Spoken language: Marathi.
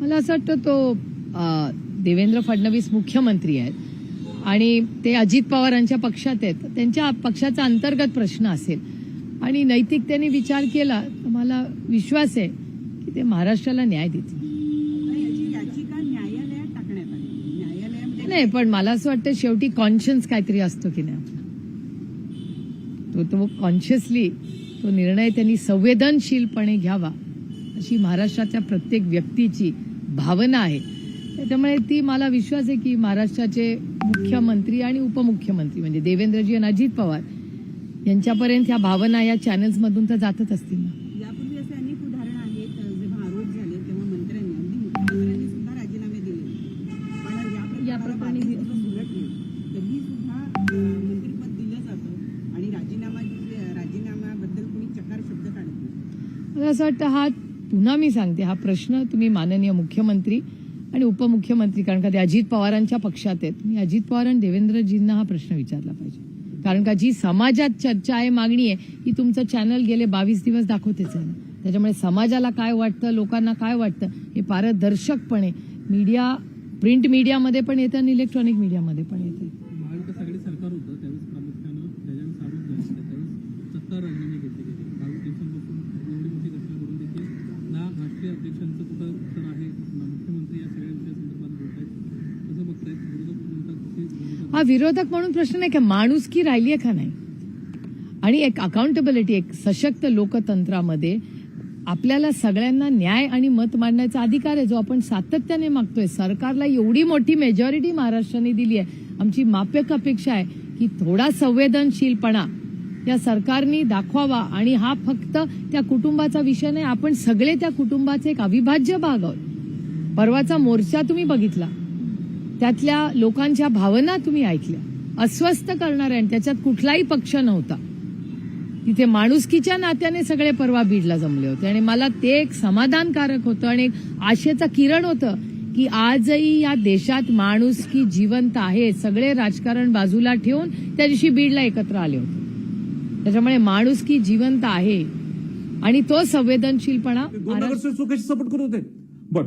मला असं वाटतं तो देवेंद्र फडणवीस मुख्यमंत्री आहेत आणि ते अजित पवारांच्या पक्षात आहेत. त्यांच्या पक्षाचा अंतर्गत प्रश्न असेल. आणि नैतिकतेने विचार केला तर मला विश्वास आहे की ते महाराष्ट्राला न्याय देतील. नाही पण मला असं वाटतं शेवटी कॉन्शियन्स काहीतरी असतो की नाही. तो तो कॉन्शियसली तो निर्णय त्यांनी संवेदनशीलपणे घ्यावा. अशी महाराष्ट्राच्या प्रत्येक व्यक्तीची भावना आहे. त्याच्यामुळे ती मला विश्वास आहे की महाराष्ट्राचे मुख्यमंत्री आणि उपमुख्यमंत्री म्हणजे देवेंद्रजी आणि अजित पवार यांच्यापर्यंत ह्या भावना या चॅनल्समधून तर जातच असतील ना. असं वाटतं हा पुन्हा मी सांगते हा प्रश्न तुम्ही माननीय मुख्यमंत्री आणि उपमुख्यमंत्री कारण का ते अजित पवारांच्या पक्षात आहेत. मी अजित पवार आणि देवेंद्रजींना हा प्रश्न विचारला पाहिजे. कारण का जी समाजात चर्चा आहे मागणी आहे ही तुमचं चॅनल गेले बावीस दिवस दाखवतेच आहे. ना त्याच्यामुळे समाजाला काय वाटतं लोकांना काय वाटतं हे पारदर्शकपणे मीडिया प्रिंट मीडियामध्ये पण येतं आणि इलेक्ट्रॉनिक मीडियामध्ये पण येतं. सरकार होतं त्यावेळेस प्रामुख्यानं अध्यक्षांचं सुद्धा उत्तर आहे मुख्यमंत्री या सगळ्या विषयासंदर्भात बोलत आहेत. कसं बघतायत विरोधक म्हणतात हा विरोधक म्हणून प्रश्न नाही का माणुसकी राहिली आहे का नाही? आणि एक अकाउंटेबिलिटी एक सशक्त लोकतंत्रामध्ये आपल्याला सगळ्यांना न्याय आणि मत मांडण्याचा अधिकार आहे जो आपण सातत्याने मागतोय. सरकारला एवढी मोठी मेजॉरिटी महाराष्ट्राने दिली आहे. आमची माप्यक अपेक्षा आहे की थोडा संवेदनशीलपणा या सरकारनी दाखवावा आणि हा फक्त त्या कुटुंबाचा विषय नाही आपण सगळे त्या कुटुंबाचे एक अविभाज्य भाग आहोत. परवाचा मोर्चा तुम्ही बघितला. त्यातल्या लोकांच्या भावना तुम्ही ऐकल्या. अस्वस्थ करणाऱ्या आणि त्याच्यात कुठलाही पक्ष नव्हता. तिथे माणुसकीच्या नात्याने सगळे परवा बीडला जमले होते आणि मला ते एक समाधानकारक होतं आणि एक आशेचं किरण होतं की आजही या देशात माणुसकी जिवंत आहे सगळे राजकारण बाजूला ठेवून त्या दिवशी बीडला एकत्र आले होते. त्याच्यामुळे माणुसकी जिवंत आहे. आणि तो संवेदनशीलपणा दोन नगरसेवक सपोर्ट करत होते. बट